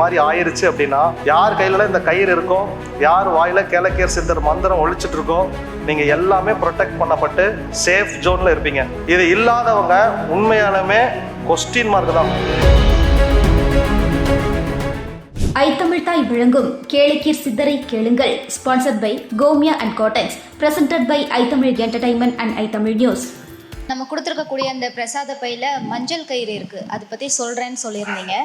மாதிரி ஆயிருச்சு அப்படின்னா யார் கையில இந்த கயிறு இருக்கோ யார் வாயில கேலக்கியர் சித்தர் மந்திரம் ஒழிச்சிட்டு இருக்கோ நீங்க எல்லாமே ப்ரொடெக்ட் பண்ணப்பட்டு சேஃப் ஜோன்ல இருப்பீங்க. இது இல்லாதவங்க உண்மையாலுமே கொஸ்டின் மார்க் தான். ஐத்தமிழ்தாய் விளங்கும் கேளக்கீர் சித்தரை கேளுங்கள். Sponsored by கோமியா and cottons presented by iTamil entertainment and iTamil news நம்ம கொடுத்துருக்கக்கூடிய அந்த பிரசாத பையில மஞ்சள் கயிறு இருக்கு. அதை பத்தி சொல்றேன்னு சொல்லியிருந்தீங்க.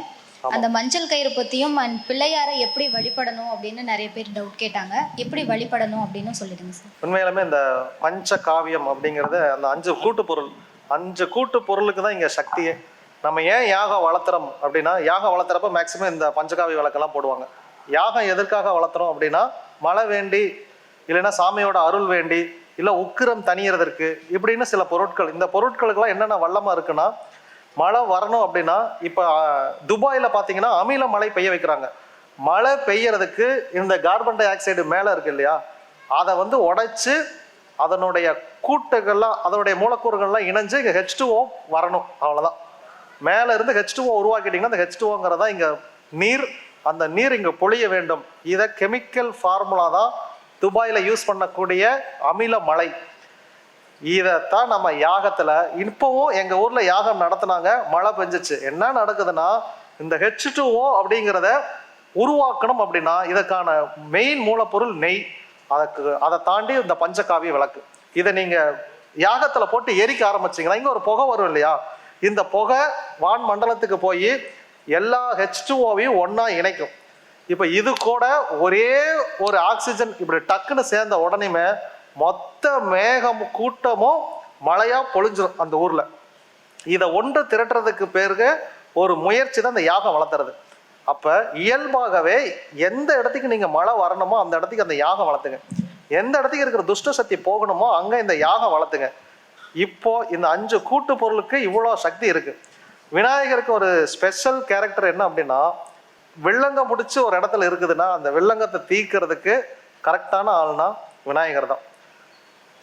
அந்த மஞ்சள் கயிறு பத்தியும் அண்ட் பிள்ளையாரை எப்படி வழிபடணும் அப்படின்னு நிறைய பேர் டவுட் கேட்டாங்க. எப்படி வழிபடணும் அப்படின்னு சொல்லிடுங்க சார். உண்மையாலுமே இந்த பஞ்ச காவியம் அப்படிங்கிறது அந்த அஞ்சு கூட்டு பொருள் அஞ்சு கூட்டு பொருளுக்கு தான் இங்க சக்தியே. நம்ம ஏன் யாகம் வளர்த்துறோம் அப்படின்னா யாகம் வளர்த்துறப்ப மேக்சிமம் இந்த பஞ்சகாவி விளக்கெல்லாம் போடுவாங்க. யாகம் எதற்காக வளர்த்துறோம் அப்படின்னா மழை வேண்டி இல்லைன்னா சாமியோட அருள் வேண்டி இல்லை உக்கிரம் தணியறதற்கு இப்படின்னு சில பொருட்கள் இந்த பொருட்களுக்கெல்லாம் என்னென்ன வல்லமா இருக்குன்னா மழை வரணும் அப்படின்னா இப்போ துபாயில் பார்த்தீங்கன்னா அமில மழை பெய்ய வைக்கிறாங்க. மழை பெய்யறதுக்கு இந்த கார்பன் டை ஆக்சைடு மேலே இருக்கு இல்லையா? அதை வந்து உடைச்சு அதனுடைய கூட்டுகள்லாம் அதனுடைய மூலக்கூறுகள்லாம் இணைஞ்சு இங்கே ஹெச் வரணும். அவ்வளோதான் மேலே இருந்து ஹெச் டூஓ உருவாக்கிட்டீங்கன்னா அந்த ஹெச் டூஓங்கிறதா இங்கே நீர் அந்த நீர் இங்கே பொழிய வேண்டும். இதை கெமிக்கல் ஃபார்முலா தான் துபாயில் யூஸ் பண்ணக்கூடிய அமில மழை. இதைத்தான் நம்ம யாகத்தில் இப்போவும் எங்கள் ஊரில் யாகம் நடத்துனாங்க மழை பெஞ்சிச்சு. என்ன நடக்குதுன்னா இந்த ஹெச் டூஓ அப்படிங்கிறத உருவாக்கணும் அப்படின்னா இதற்கான மெயின் மூலப்பொருள் நெய். அதற்கு அதை தாண்டி இந்த பஞ்சகாவிய விளக்கு. இதை நீங்கள் யாகத்தில் போட்டு எரிக்க ஆரம்பிச்சீங்கன்னா இங்கே ஒரு புகை வரும் இல்லையா? இந்த புகை வான் மண்டலத்துக்கு போய் எல்லா ஹெச் டூஓவையும் ஒன்றா இணைக்கும். இப்போ இது கூட ஒரே ஒரு ஆக்சிஜன் இப்படி டக்குன்னு சேர்ந்த உடனேமே மொத்த மேகம் கூட்டமும் மழையா பொழிஞ்சிடும் அந்த ஊர்ல. இதை ஒன்று திரட்டுறதுக்கு பேருக்கு ஒரு முயற்சி தான் இந்த யாகம் வளர்த்துறது. அப்ப இயல்பாகவே எந்த இடத்துக்கு நீங்க மழை வரணுமோ அந்த இடத்துக்கு அந்த யாகம் வளர்த்துங்க. எந்த இடத்துக்கு இருக்கிற துஷ்ட சக்தி போகணுமோ அங்க இந்த யாகம் வளர்த்துங்க. இப்போ இந்த அஞ்சு கூட்டு பொருளுக்கு இவ்வளோ சக்தி இருக்கு. விநாயகருக்கு ஒரு ஸ்பெஷல் கேரக்டர் என்ன அப்படின்னா வெள்ளங்கம் முடிச்சு ஒரு இடத்துல இருக்குதுன்னா அந்த வெள்ளங்கத்தை தீக்கிறதுக்கு கரெக்டான ஆள்னா விநாயகர் தான்.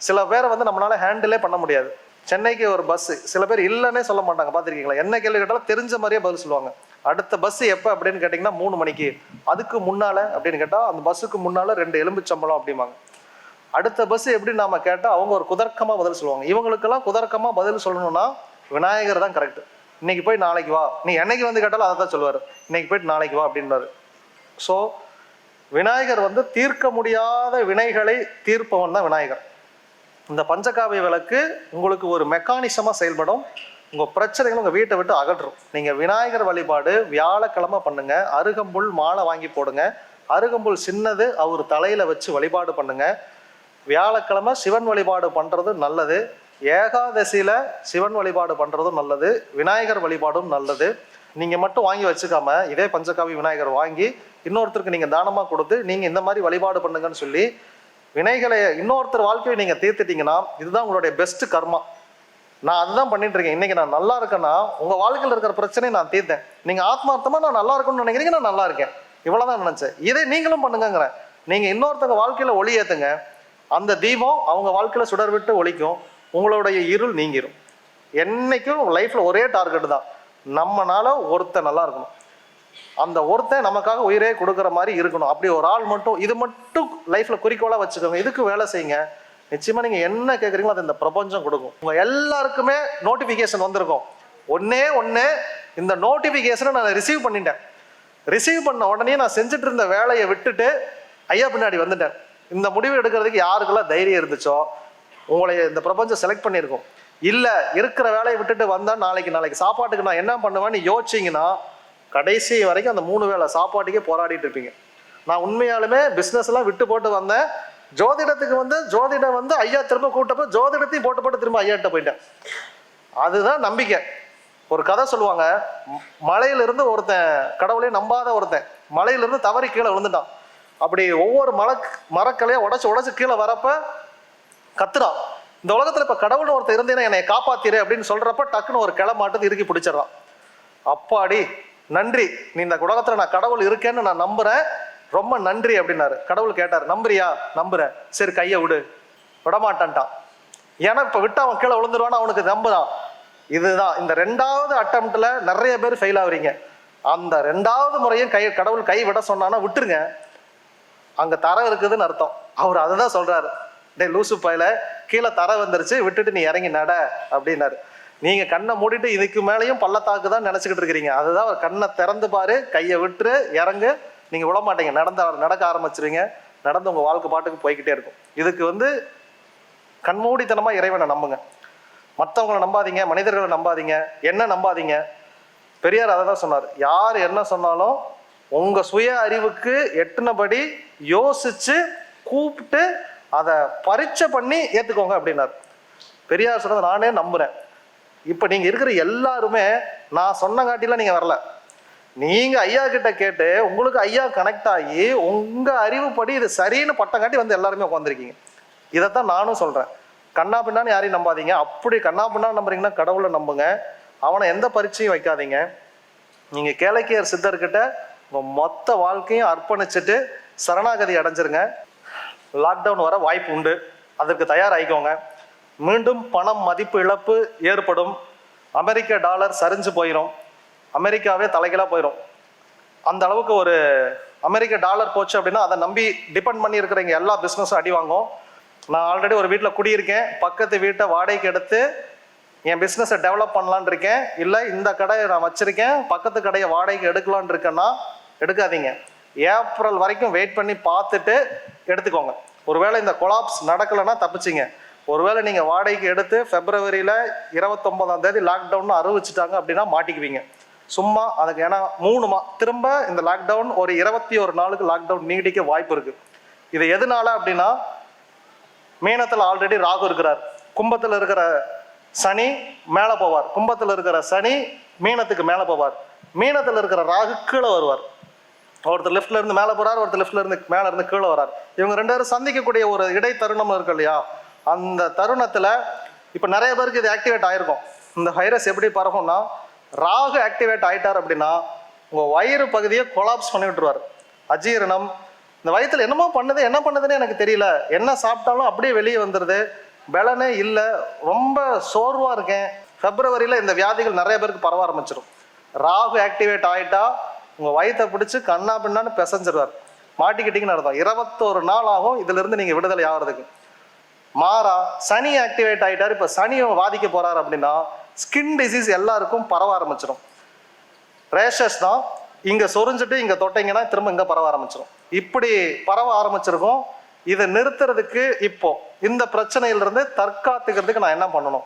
சில பேரை வந்து நம்மளால ஹேண்டிலே பண்ண முடியாது. சென்னைக்கு ஒரு பஸ் சில பேர் இல்லைன்னே சொல்ல மாட்டாங்க. பார்த்துருக்கீங்களா? என்ன கேள்வி கேட்டாலும் தெரிஞ்ச மாதிரியே பதில் சொல்லுவாங்க. அடுத்த பஸ் எப்போ அப்படின்னு கேட்டிங்கன்னா மூணு மணிக்கு. அதுக்கு முன்னால் அப்படின்னு கேட்டால் அந்த பஸ்ஸுக்கு முன்னால் ரெண்டு எலும்புச்சம்பளம் அப்படிம்பாங்க. அடுத்த பஸ் எப்படி நாம கேட்டால் அவங்க ஒரு குதர்க்கமாக பதில் சொல்லுவாங்க. இவங்களுக்கெல்லாம் குதர்க்கமாக பதில் சொல்லணும்னா விநாயகர் தான் கரெக்ட் இன்னைக்கு போய் நாளைக்கு வா. நீ என்னைக்கு வந்து கேட்டாலும் அதை தான் சொல்லுவார். இன்னைக்கு போயிட்டு நாளைக்கு வா அப்படின்றாரு ஸோ விநாயகர் வந்து தீர்க்க முடியாத வினைகளை தீர்ப்பவன் தான் விநாயகர். இந்த பஞ்சகாவிய விளக்கு உங்களுக்கு ஒரு மெக்கானிசமாக செயல்படும். உங்கள் பிரச்சனைகள் உங்கள் வீட்டை விட்டு அகற்றும். நீங்கள் விநாயகர் வழிபாடு வியாழக்கிழமை பண்ணுங்க. அருகம்புல் மாலை வாங்கி போடுங்க. அருகம்புல் சின்னது அவர் தலையில் வச்சு வழிபாடு பண்ணுங்க. வியாழக்கிழமை சிவன் வழிபாடு பண்ணுறதும் நல்லது. ஏகாதசியில் சிவன் வழிபாடு பண்ணுறதும் நல்லது. விநாயகர் வழிபாடும் நல்லது. நீங்கள் மட்டும் வாங்கி வச்சுக்காம இதே பஞ்சகாவி விநாயகர் வாங்கி இன்னொருத்தருக்கு நீங்கள் தானமாக கொடுத்து நீங்கள் இந்த மாதிரி வழிபாடு பண்ணுங்கன்னு சொல்லி வினைகளை இன்னொருத்தர் வாழ்க்கையை நீங்கள் தீர்த்துட்டீங்கன்னா இதுதான் உங்களுடைய பெஸ்ட் கர்மா. நான் அதுதான் பண்ணிட்டு இருக்கேன். இன்னைக்கு நான் நல்லா இருக்கேன்னா உங்க வாழ்க்கையில் இருக்கிற பிரச்சனையை நான் தீர்த்தேன். நீங்க ஆத்மார்த்தமா நான் நல்லா இருக்கணும்னு நினைக்கிறீங்க நான் நல்லா இருக்கேன். இவ்வளவுதான் நினைச்சேன். இதே நீங்களும் பண்ணுங்கங்கிறேன். நீங்க இன்னொருத்தங்க வாழ்க்கையில ஒளி ஏத்துங்க. அந்த தீபம் அவங்க வாழ்க்கையில சுடர் விட்டு ஒழிக்கும் உங்களுடைய இருள் நீங்கிரும். என்னைக்கும் லைஃப்ல ஒரே டார்கெட் தான். நம்மனால ஒருத்தன் நல்லா இருக்கணும். அந்த ஒருத்தன் நமக்காக உயிரே கொடுக்குற மாதிரி இருக்கணும். அப்படி ஒரு ஆள் மட்டும் இது மட்டும் லைஃப்ல குறிக்கோளாக வச்சுக்கோங்க. இதுக்கு வேலை செய்யுங்க? நிச்சயமா நீங்க என்ன கேட்குறீங்களோ அது இந்த பிரபஞ்சம் கொடுக்கும். உங்க எல்லாருக்குமே நோட்டிபிகேஷன் வந்திருக்கும். ஒன்னே ஒன்று இந்த நோட்டிபிகேஷனை நான் ரிசீவ் பண்ணிட்டேன். ரிசீவ் பண்ண உடனே நான் செஞ்சுட்டு இருந்த வேலையை விட்டுட்டு ஐயா பின்னாடி வந்துட்டேன். இந்த முடிவு எடுக்கிறதுக்கு யாருக்கெல்லாம் தைரியம் இருந்துச்சோ உங்களை இந்த பிரபஞ்சம் செலக்ட் பண்ணியிருக்கோம். இல்லை இருக்கிற வேலையை விட்டுட்டு வந்தால் நாளைக்கு நாளைக்கு சாப்பாட்டுக்கு நான் என்ன பண்ணுவேன்னு யோசிச்சீங்கன்னா கடைசி வரைக்கும் அந்த மூணு வேளை சாப்பாட்டுக்கே போராடிட்டு இருப்பீங்க. நான் உண்மையாலுமே பிஸ்னஸ்லாம் விட்டு போட்டு வந்தேன். ஜோதிடத்துக்கு வந்து ஜோதிடம் வந்து ஐயா திரும்ப கூட்டப்போ ஜோதிடத்தையும் போட்டு போட்டு திரும்ப ஐயாட்ட போயிட்டேன். அதுதான் நம்பிக்கை. ஒரு கதை சொல்லுவாங்க மலையிலிருந்து ஒருத்தன் கடவுளே நம்பாத ஒருத்தன் மலையிலிருந்து தவறி கீழே விழுந்துட்டான். அப்படி ஒவ்வொரு மலை மரக்கலையை உடச்சு உடச்சு கீழே வரப்ப கத்துறான். இந்த உலகத்துல இப்ப கடவுள்னு ஒருத்தர் இருந்தேன்னா என்னை காப்பாத்திரு அப்படின்னு சொல்றப்ப டக்குன்னு ஒரு கிளை மாட்டுது இறுக்கி பிடிச்சிடறான். அப்பாடி நன்றி. நீ இந்த உலகத்துல நான் கடவுள் இருக்கேன்னு நான் நம்புறேன். ரொம்ப நன்றி அப்படின்னாரு. கடவுள் கேட்டார் நம்புறியா? நம்புறேன். சரி கையை விடு. விடமாட்டான்ட்டான் ஏன்னா இப்ப விட்டு அவன் கீழே விழுந்துருவான்னு அவனுக்கு நம்புதான் இதுதான். இந்த ரெண்டாவது அட்டம்ப்ட்ல நிறைய பேர் ஃபெயில் ஆகுறீங்க அந்த ரெண்டாவது முறையும் கை கடவுள் கை விட சொன்னான்னா விட்டுருங்க. அங்க தர இருக்குதுன்னு அர்த்தம். அவர் அதை தான் சொல்றாரு. டேய் லூசு பயில கீழே தர வந்துருச்சு விட்டுட்டு நீ இறங்கி நட அப்படின்னாரு. நீங்க கண்ணை மூடிட்டு இதுக்கு மேலேயும் பள்ளத்தாக்கு தான் நினைச்சுக்கிட்டு இருக்கிறீங்க. அதுதான் அவர் கண்ணை திறந்து பாரு கையை விட்டுரு இறங்கு. நீங்க விட மாட்டீங்க. நடந்த நடக்க ஆரம்பிச்சிருங்க நடந்து உங்க வாழ்க்கை பாட்டுக்கு போய்கிட்டே இருக்கும். இதுக்கு வந்து கண்மூடித்தனமா இறைவனை நம்புங்க. மற்றவங்களை நம்பாதீங்க மனிதர்களை நம்பாதீங்க. என்ன நம்பாதீங்க? பெரியார் அதை தான் சொன்னார். யார் என்ன சொன்னாலும் உங்க சுய அறிவுக்கு எட்டுனபடி யோசிச்சு கூப்பிட்டு அதை பரீட்சை பண்ணி ஏத்துக்கோங்க அப்படின்னார். பெரியார் சொன்னதை நானே நம்புறேன். இப்போ நீங்கள் இருக்கிற எல்லாருமே நான் சொன்னங்காட்டிலாம் நீங்கள் வரல. நீங்கள் ஐயா கிட்ட கேட்டு உங்களுக்கு ஐயா கனெக்ட் ஆகி உங்கள் அறிவுப்படி இது சரின்னு பட்டங்காட்டி வந்து எல்லாருமே உட்காந்துருக்கீங்க இதைத்தான் நானும் சொல்கிறேன் கண்ணா பின்னான்னு யாரையும் நம்பாதீங்க. அப்படி கண்ணா பின்னா நம்புறீங்கன்னா கடவுளை நம்புங்க. அவனை எந்த பரீட்சையும் வைக்காதீங்க. நீங்கள் கேளக்கியர் சித்தர்கிட்ட உங்கள் மொத்த வாழ்க்கையும் அர்ப்பணிச்சுட்டு சரணாகதி அடைஞ்சிருங்க. லாக்டவுன் வர வாய்ப்பு உண்டு. அதற்கு தயாராகிக்கோங்க. மீண்டும் பணம் மதிப்பு இழப்பு ஏற்படும். அமெரிக்க டாலர் சரிஞ்சு போயிடும் அமெரிக்காவே தலைகளாக போயிடும் அந்த அளவுக்கு ஒரு அமெரிக்க டாலர் போச்சு அப்படின்னா அதை நம்பி டிபெண்ட் பண்ணி இருக்கிறவங்க எல்லா பிஸ்னஸும் அடி வாங்கும். நான் ஆல்ரெடி ஒரு வீட்டில் குடியிருக்கேன். பக்கத்து வீட்டை வாடகைக்கு எடுத்து என் பிஸ்னஸை டெவலப் பண்ணலான்னு இருக்கேன். இல்லை இந்த கடையை நான் வச்சுருக்கேன். பக்கத்து கடையை வாடகைக்கு எடுக்கலான் இருக்கேன்னா எடுக்காதீங்க. ஏப்ரல் வரைக்கும் வெயிட் பண்ணி பார்த்துட்டு எடுத்துக்கோங்க. ஒருவேளை இந்த கொலாப்ஸ் நடக்கலைன்னா தப்பிச்சிங்க. ஒருவேளை நீங்கள் வாடகைக்கு எடுத்து ஃபெப்ரவரியில் இருபத்தொம்போதாம் தேதி லாக்டவுன் அறிவிச்சிட்டாங்க அப்படின்னா மாட்டிக்குவீங்க. சும்மா அதுக்கு ஏன்னா மூணு மா திரும்ப இந்த லாக்டவுன் ஒரு இருபத்தி ஒரு நாளுக்கு லாக்டவுன் நீடிக்க வாய்ப்பு இருக்கு. இது எதனால அப்படின்னா மீனத்தில் ஆல்ரெடி ராகு இருக்கிறார். கும்பத்தில் இருக்கிற சனி மேலே போவார். கும்பத்தில் இருக்கிற சனி மீனத்துக்கு மேலே போவார். மீனத்தில் இருக்கிற ராகு கீழே வருவார். ஒருத்தர் லெஃப்ட்ல இருந்து மேலே போறார் ஒருத்தர் லெஃப்ட்ல இருந்து மேலே இருந்து கீழே வரார். இவங்க ரெண்டு பேரும் சந்திக்கக்கூடிய ஒரு இடை இருக்கு இல்லையா? அந்த தருணத்தில் இப்போ நிறைய பேருக்கு இது ஆக்டிவேட் ஆகிருக்கும் இந்த வைரஸ் எப்படி பரவும்னா ராகு ஆக்டிவேட் ஆகிட்டார் அப்படின்னா உங்கள் வயிறு பகுதியை கொலாப்ஸ் பண்ணி விட்டுருவார் அஜீரணம் இந்த வயிற்றுல என்னமோ பண்ணுது என்ன பண்ணுதுன்னு எனக்கு தெரியல. என்ன சாப்பிட்டாலும் அப்படியே வெளியே வந்துடுது பலனே இல்லை. ரொம்ப சோர்வாக இருக்கேன். பிப்ரவரியில இந்த வியாதிகள் நிறைய பேருக்கு பரவ ஆரம்பிச்சிடும் ராகு ஆக்டிவேட் ஆகிட்டா உங்கள் வயிற்றை பிடிச்சி கண்ணா பின்னான்னு பிசைஞ்சிருவார். மாட்டிக்கிட்டிங்கன்னு அர்த்தம். இருபத்தோரு நாள் ஆகும். இதுலேருந்து நீங்கள் விடுதலை ஆகிறதுக்கு. மாறா சனி ஆக்டிவேட் ஆகிட்டார் இப்போ சனி பாதிக்க போகிறார் அப்படின்னா ஸ்கின் டிசீஸ் எல்லாருக்கும் பரவ ஆரம்பிச்சிடும் ரேஷஸ் தான் இங்கே சொரிஞ்சிட்டு இங்கே தொட்டீங்கன்னா திரும்ப இங்கே பரவ ஆரம்பிச்சிடும் இப்படி பரவ ஆரம்பிச்சிருக்கும். இதை நிறுத்துறதுக்கு இப்போ இந்த பிரச்சனையிலிருந்து தற்காத்துக்கிறதுக்கு நான் என்ன பண்ணணும்?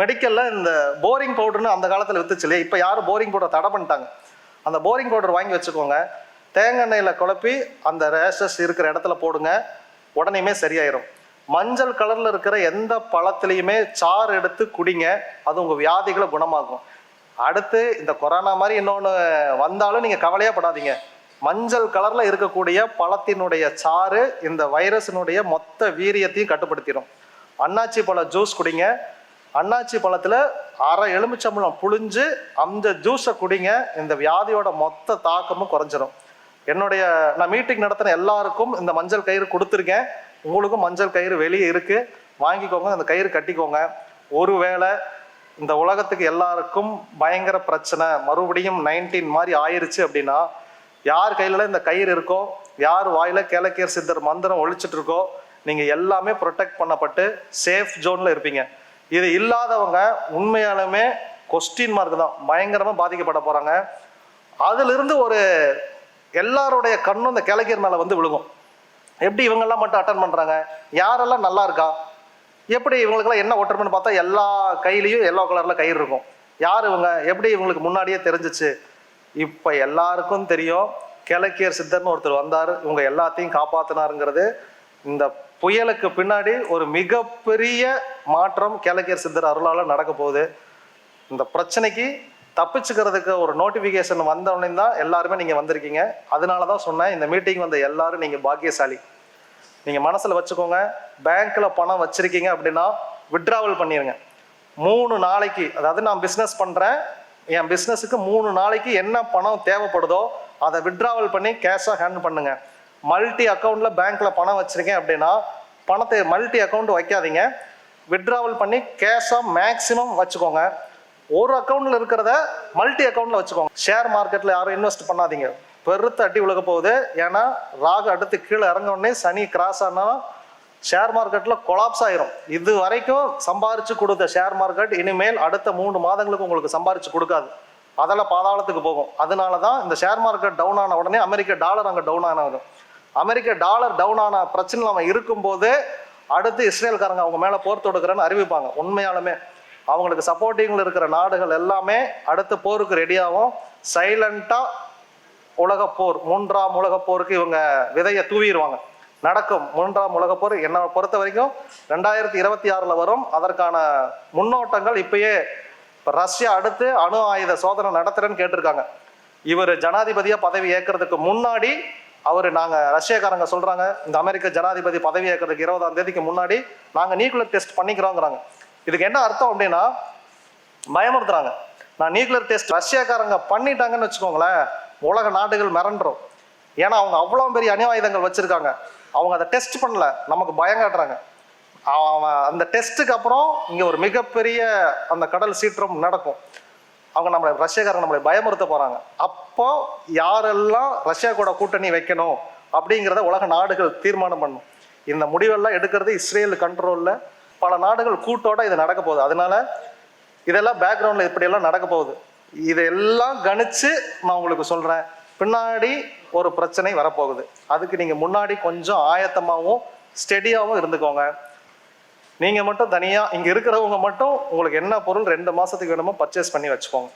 மெடிக்கலில் இந்த போரிங் பவுடர்னு அந்த காலத்தில் வித்துச்சு இல்லையா? இப்போ யாரும் போரிங் பவுடர் தடை பண்ணிட்டாங்க. அந்த போரிங் பவுடர் வாங்கி வச்சுக்கோங்க. தேங்காய் எண்ணெயில் குழப்பி அந்த ரேஷஸ் இருக்கிற இடத்துல போடுங்க. உடனேயுமே சரியாயிரும். மஞ்சள் கலர்ல இருக்கிற எந்த பழத்துலையுமே சாறு எடுத்து குடிங்க. அது உங்க வியாதிகளை குணமாகும் அடுத்து இந்த கொரோனா மாதிரி இன்னொன்று வந்தாலும் நீங்க கவலையே படாதீங்க. மஞ்சள் கலர்ல இருக்கக்கூடிய பழத்தினுடைய சாறு இந்த வைரஸினுடைய மொத்த வீரியத்தையும் கட்டுப்படுத்திடும். அன்னாச்சி பழ ஜூஸ் குடிங்க. அன்னாச்சி பழத்துல அரை எலுமிச்சம்பழம் புழிஞ்சு அந்த ஜூஸை குடிங்க. இந்த வியாதியோட மொத்த தாக்கமும் குறைஞ்சிரும். என்னுடைய நான் மீட்டிங் நடத்தின எல்லாருக்கும் இந்த மஞ்சள் கயிறு கொடுத்துருக்கேன். உங்களுக்கும் மஞ்சள் கயிறு வெளியே இருக்கு. வாங்கிக்கோங்க அந்த கயிறு கட்டிக்கோங்க. ஒருவேளை இந்த உலகத்துக்கு எல்லாருக்கும் பயங்கர பிரச்சனை. மறுபடியும் நைன்டீன் மாதிரி ஆயிருச்சு அப்படின்னா யார் கையில இந்த கயிறு இருக்கோ யார் வாயில கேளக்கீர் சித்தர் மந்திரம் ஒழிச்சிட்டு இருக்கோ நீங்க எல்லாமே ப்ரொடெக்ட் பண்ணப்பட்டு சேஃப் ஜோன்ல இருப்பீங்க. இது இல்லாதவங்க உண்மையாலுமே கொஸ்டின் மார்க் தான். பயங்கரமா பாதிக்கப்பட போறாங்க. அதுல இருந்து ஒரு எல்லாருடைய கண்ணும் இந்த கிழக்கியர் மேல வந்து விழுகும். எப்படி இவங்கெல்லாம் மட்டும் அட்டன் பண்றாங்க? யாரெல்லாம் நல்லா இருக்கா? எப்படி இவங்களுக்கெல்லாம் என்ன ஒற்றுமைன்னு பார்த்தா எல்லா கையிலையும் எல்லோ கலர்ல கயிறு இருக்கும். யார் இவங்க? எப்படி இவங்களுக்கு முன்னாடியே தெரிஞ்சிச்சு? இப்போ எல்லாருக்கும் தெரியும். கிழக்கியர் சித்தர்னு ஒருத்தர் வந்தார். இவங்க எல்லாத்தையும் காப்பாத்தினாருங்கிறது. இந்த புயலுக்கு பின்னாடி ஒரு மிகப்பெரிய மாற்றம் கிழக்கியர் சித்தர் அருளால் நடக்க போகுது. இந்த பிரச்சனைக்கு தப்பிச்சுக்கிறதுக்கு ஒரு நோட்டிஃபிகேஷன் வந்தவொடனே தான் எல்லாருமே நீங்கள் வந்திருக்கீங்க. அதனால தான் சொன்னேன் இந்த மீட்டிங் வந்த எல்லாரும் நீங்கள் பாக்கியசாலி. நீங்கள் மனசில் வச்சுக்கோங்க. பேங்க்கில் பணம் வச்சுருக்கீங்க அப்படின்னா விட்ராவல் பண்ணிடுங்க மூணு நாளைக்கு அதாவது நான் பிஸ்னஸ் பண்ணுறேன் என் பிஸ்னஸுக்கு மூணு நாளைக்கு என்ன பணம் தேவைப்படுதோ அதை விட்ராவல் பண்ணி கேஷாக ஹேண்டில் பண்ணுங்கள் மல்டி அக்கௌண்ட்டில் பேங்க்கில் பணம் வச்சுருக்கேன் அப்படின்னா பணத்தை மல்டி அக்கௌண்ட் வைக்காதீங்க. விட்ராவல் பண்ணி கேஷாக மேக்ஸிமம் வச்சுக்கோங்க. ஒரு அக்கௌண்ட்டில் இருக்கிறத மல்டி அக்கௌண்ட்டில் வச்சுக்கோங்க. ஷேர் மார்க்கெட்டில் யாரும் இன்வெஸ்ட் பண்ணாதீங்க. பெருத்த அடி விழுக போகுது. ஏன்னா ராகு அடுத்து கீழே இறங்க உடனே சனி கிராஸ் ஆனால் ஷேர் மார்க்கெட்டில் கொலாப்ஸ் ஆயிரும். இது வரைக்கும் சம்பாரிச்சு கொடுத்த ஷேர் மார்க்கெட் இனிமேல் அடுத்த மூணு மாதங்களுக்கு உங்களுக்கு சம்பாரிச்சு கொடுக்காது. அதெல்லாம் பாதாளத்துக்கு போகும். அதனால தான் இந்த ஷேர் மார்க்கெட் டவுன் ஆன உடனே அமெரிக்க டாலர் அங்கே டவுன் ஆனது அமெரிக்க டாலர் டவுன் ஆன பிரச்சனை நம்ம இருக்கும்போது அடுத்து இஸ்ரேல்காரங்க அவங்க மேலே போர் தொடுக்கிறேன்னு அறிவிப்பாங்க. உண்மையாலுமே. அவங்களுக்கு சப்போர்ட்டிங்கில் இருக்கிற நாடுகள் எல்லாமே அடுத்த போருக்கு ரெடியாகும் சைலண்ட்டாக உலகப் போர் மூன்றாம் உலகப் போருக்கு இவங்க விதையை தூவிடுவாங்க. நடக்கும் மூன்றாம் உலகப் போர் என்னை பொறுத்த வரைக்கும் ரெண்டாயிரத்தி இருபத்தி ஆறில் வரும். அதற்கான முன்னோட்டங்கள் இப்பயே இப்போ ரஷ்யா அடுத்து அணு ஆயுத சோதனை நடத்துறேன்னு கேட்டிருக்காங்க. இவர் ஜனாதிபதியாக பதவி ஏற்கிறதுக்கு முன்னாடி அவர் நாங்கள் ரஷ்யக்காரங்க சொல்கிறாங்க இந்த அமெரிக்க ஜனாதிபதி பதவி ஏற்கிறதுக்கு இருபதாம் தேதிக்கு முன்னாடி நாங்கள் நியூக்ளியர் டெஸ்ட் பண்ணிக்கிறோங்கிறாங்க. இதுக்கு என்ன அர்த்தம் அப்படின்னா பயமுறுத்துறாங்க. நான் நியூக்ளியர் டெஸ்ட் ரஷ்யாக்காரங்க பண்ணிட்டாங்கன்னு வச்சுக்கோங்களேன் உலக நாடுகள் மிரண்டுரும் ஏன்னா அவங்க அவ்வளோ பெரிய அணிவாயுதங்கள் வச்சுருக்காங்க. அவங்க அதை டெஸ்ட் பண்ணல. நமக்கு பயம் காட்டுறாங்க அவன் அந்த டெஸ்ட்டுக்கு அப்புறம் இங்கே ஒரு மிகப்பெரிய அந்த கடல் சீற்றம் நடக்கும். அவங்க நம்மளை ரஷ்யாக்காரங்க நம்மளை பயமுறுத்த போகிறாங்க அப்போ யாரெல்லாம் ரஷ்யா கூட கூட்டணி வைக்கணும் அப்படிங்கிறத உலக நாடுகள் தீர்மானம் பண்ணும். இந்த முடிவெல்லாம் எடுக்கிறது இஸ்ரேல் கண்ட்ரோலில் பல நாடுகள் கூட்டோட இது நடக்க போகுது. அதனால இதெல்லாம் பேக்ரவுண்டில் இப்படியெல்லாம் நடக்க போகுது. இதெல்லாம் கணிச்சு நான் உங்களுக்கு சொல்றேன். பின்னாடி ஒரு பிரச்சனை வரப்போகுது. அதுக்கு நீங்க முன்னாடி கொஞ்சம் ஆயத்தமாகவும் ஸ்டெடியாகவும் இருந்துக்கோங்க. நீங்க மட்டும் தனியா இங்க இருக்கிறவங்க மட்டும் உங்களுக்கு என்ன பொருள் ரெண்டு மாசத்துக்கு வேணுமோ பர்ச்சேஸ் பண்ணி வச்சுக்கோங்க.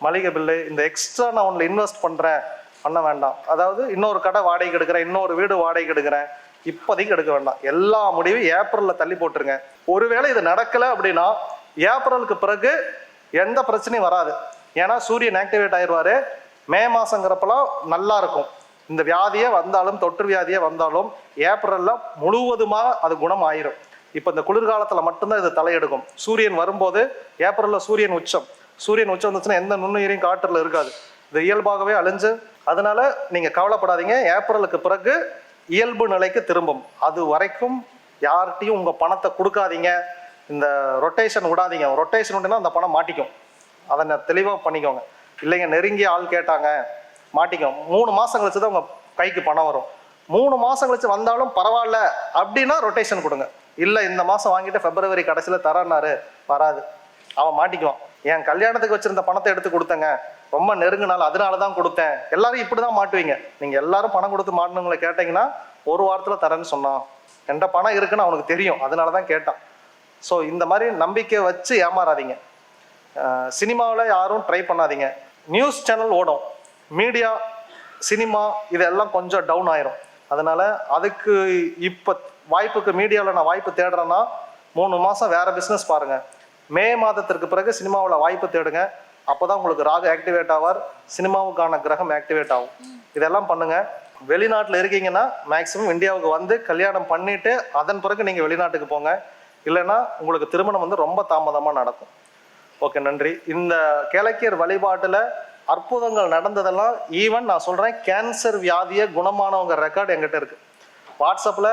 மளிகை பில்லு இந்த எக்ஸ்ட்ரா நான் ஒன்றில் இன்வெஸ்ட் பண்றேன். பண்ண வேண்டாம். அதாவது இன்னொரு கடை வாடகைக்கு எடுக்கிறேன் இன்னொரு வீடு வாடகைக்கு எடுக்கிறேன். இப்போதைக்கு எடுக்க வேண்டாம். எல்லா முடிவும் ஏப்ரல்ல தள்ளி போட்டுருங்க. ஒருவேளை இது நடக்கல அப்படின்னா ஏப்ரலுக்கு பிறகு எந்த பிரச்சனையும் வராது. ஏன்னா சூரியன் ஆக்டிவேட் ஆயிடுவார். மே மாதங்கிறப்பெல்லாம் நல்லா இருக்கும். இந்த வியாதியே வந்தாலும் தொற்று வியாதியே வந்தாலும் ஏப்ரலில் முழுவதுமாக அது குணம் ஆயிரும். இப்போ இந்த குளிர்காலத்தில் மட்டும்தான் இது தலையெடுக்கும். சூரியன் வரும்போது ஏப்ரலில் சூரியன் உச்சம். சூரியன் உச்சம் வந்துச்சுன்னா எந்த நுண்ணுயிரையும் காற்றில் இருக்காது. இது இயல்பாகவே அழிஞ்சு அதனால நீங்கள் கவலைப்படாதீங்க. ஏப்ரலுக்கு பிறகு இயல்பு நிலைக்கு திரும்பும். அது வரைக்கும் யார்கிட்டையும் உங்கள் பணத்தை கொடுக்காதீங்க. இந்த ரொட்டேஷன் விடாதீங்க. ரொட்டேஷன் விட்டுனா அந்த பணம் மாட்டிக்கும். அதை நான் தெளிவாக பண்ணிக்கோங்க. இல்லைங்க நெருங்கிய ஆள் கேட்டாங்க மாட்டிக்கோ. மூணு மாதம் கழிச்சு தான் உங்கள் கைக்கு பணம் வரும். மூணு மாதம் கழிச்சு வந்தாலும் பரவாயில்ல அப்படின்னா ரொட்டேஷன் கொடுங்க. இல்லை இந்த மாதம் வாங்கிட்டு பிப்ரவரி கடைசியில் தரேன்னாரு. வராது. அவன் மாட்டிக்குவான். என் கல்யாணத்துக்கு வச்சிருந்த பணத்தை எடுத்து கொடுத்தேங்க. ரொம்ப நெருங்கினால அதனால தான் கொடுத்தேன். எல்லாரும் இப்படிதான் மாட்டுவீங்க. நீங்கள் எல்லாரும் பணம் கொடுத்து மாட்டினவங்களை கேட்டீங்கன்னா ஒரு வாரத்தில் தரேன்னு சொன்னான். என்கிட்ட பணம் இருக்குன்னு அவனுக்கு தெரியும். அதனால தான் கேட்டான். ஸோ இந்த மாதிரி நம்பிக்கை வச்சு ஏமாறாதீங்க. சினிமாவில் யாரும் ட்ரை பண்ணாதீங்க. நியூஸ் சேனல் ஓடும். மீடியா சினிமா இதெல்லாம் கொஞ்சம் டவுன் ஆயிரும். அதனால அதுக்கு இப்போ வாய்ப்புக்கு மீடியாவில் நான் வாய்ப்பு தேடுறேன்னா மூணு மாதம் வேற பிஸ்னஸ் பாருங்க. மே மாதத்திற்கு பிறகு சினிமாவில் வாய்ப்பு தேடுங்க. அப்போதான் உங்களுக்கு ராகு ஆக்டிவேட் ஆவார். சினிமாவுக்கான கிரகம் ஆக்டிவேட் ஆகும். இதெல்லாம் பண்ணுங்க. வெளிநாட்டில் இருக்கீங்கன்னா மேக்ஸிமம் இந்தியாவுக்கு வந்து கல்யாணம் பண்ணிட்டு அதன் பிறகு நீங்கள் வெளிநாட்டுக்கு போங்க. இல்லைன்னா உங்களுக்கு திருமணம் வந்து ரொம்ப தாமதமாக நடக்கும். ஓகே நன்றி. இந்த கிழக்கியர் வழிபாட்டில் அற்புதங்கள் நடந்ததெல்லாம் ஈவன் நான் சொல்கிறேன் கேன்சர் வியாதியை குணமானவங்க ரெக்கார்டு எங்கிட்ட இருக்கு. வாட்ஸ்அப்பில்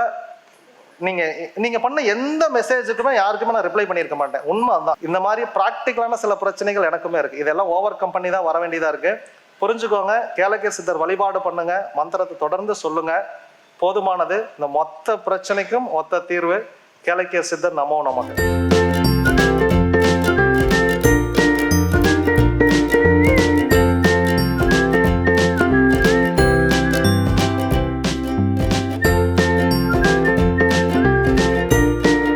நீங்கள் நீங்கள் பண்ண எந்த மெசேஜுக்குமே யாருக்குமே நான் ரிப்ளை பண்ணியிருக்க மாட்டேன். உண்மை அதுதான். இந்த மாதிரி ப்ராக்டிக்கலான சில பிரச்சனைகள் எனக்குமே இருக்குது இதெல்லாம் ஓவர் கம் பண்ணி தான் வர வேண்டியதாக இருக்குது புரிஞ்சுக்கோங்க கேளக்கிய சித்தர் வழிபாடு பண்ணுங்க மந்திரத்தை தொடர்ந்து சொல்லுங்க. போதுமானது. இந்த மொத்த பிரச்சனைக்கும் மொத்த தீர்வு கேளக்கிய சித்தர் நமோ நமக்கு